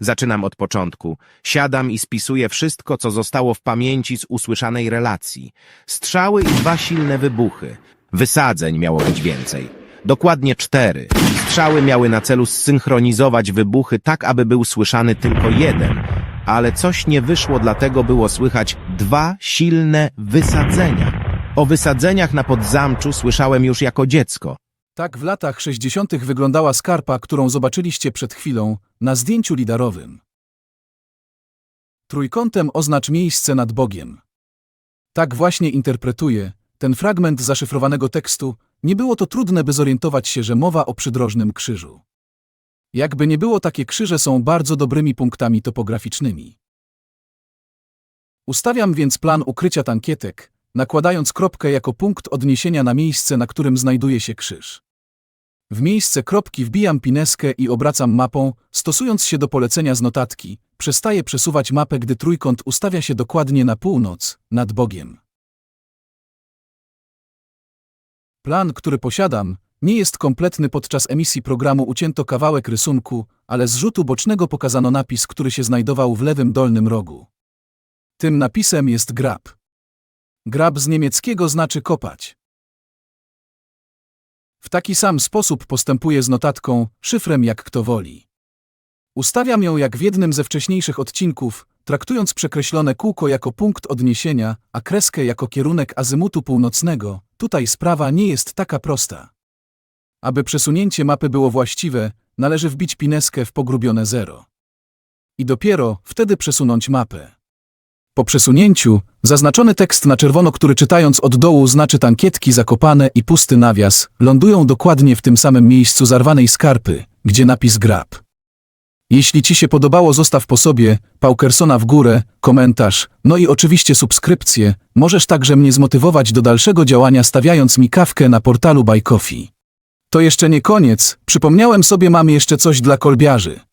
Zaczynam od początku. Siadam i spisuję wszystko, co zostało w pamięci z usłyszanej relacji. Strzały i dwa silne wybuchy. Wysadzeń miało być więcej. Dokładnie cztery. Strzały miały na celu zsynchronizować wybuchy tak, aby był słyszany tylko jeden. Ale coś nie wyszło, dlatego było słychać dwa silne wysadzenia. O wysadzeniach na podzamczu słyszałem już jako dziecko. Tak w latach 60. wyglądała skarpa, którą zobaczyliście przed chwilą na zdjęciu lidarowym. Trójkątem oznacz miejsce nad Bogiem. Tak właśnie interpretuję ten fragment zaszyfrowanego tekstu. Nie było to trudne, by zorientować się, że mowa o przydrożnym krzyżu. Jakby nie było, takie krzyże są bardzo dobrymi punktami topograficznymi. Ustawiam więc plan ukrycia tankietek, nakładając kropkę jako punkt odniesienia na miejsce, na którym znajduje się krzyż. W miejsce kropki wbijam pineskę i obracam mapą, stosując się do polecenia z notatki. Przestaję przesuwać mapę, gdy trójkąt ustawia się dokładnie na północ, nad Bogiem. Plan, który posiadam, nie jest kompletny podczas emisji programu ucięto kawałek rysunku, ale z rzutu bocznego pokazano napis, który się znajdował w lewym dolnym rogu. Tym napisem jest grab. Grab z niemieckiego znaczy kopać. W taki sam sposób postępuję z notatką, szyfrem jak kto woli. Ustawiam ją jak w jednym ze wcześniejszych odcinków, traktując przekreślone kółko jako punkt odniesienia, a kreskę jako kierunek azymutu północnego. Tutaj sprawa nie jest taka prosta. Aby przesunięcie mapy było właściwe, należy wbić pineskę w pogrubione zero. I dopiero wtedy przesunąć mapę. Po przesunięciu, zaznaczony tekst na czerwono, który czytając od dołu znaczy tankietki zakopane i pusty nawias, lądują dokładnie w tym samym miejscu zarwanej skarpy, gdzie napis grab. Jeśli Ci się podobało, zostaw po sobie Paukersona w górę, komentarz, no i oczywiście subskrypcję. Możesz także mnie zmotywować do dalszego działania stawiając mi kawkę na portalu Buy Coffee. To jeszcze nie koniec, przypomniałem sobie mam jeszcze coś dla kolbiarzy.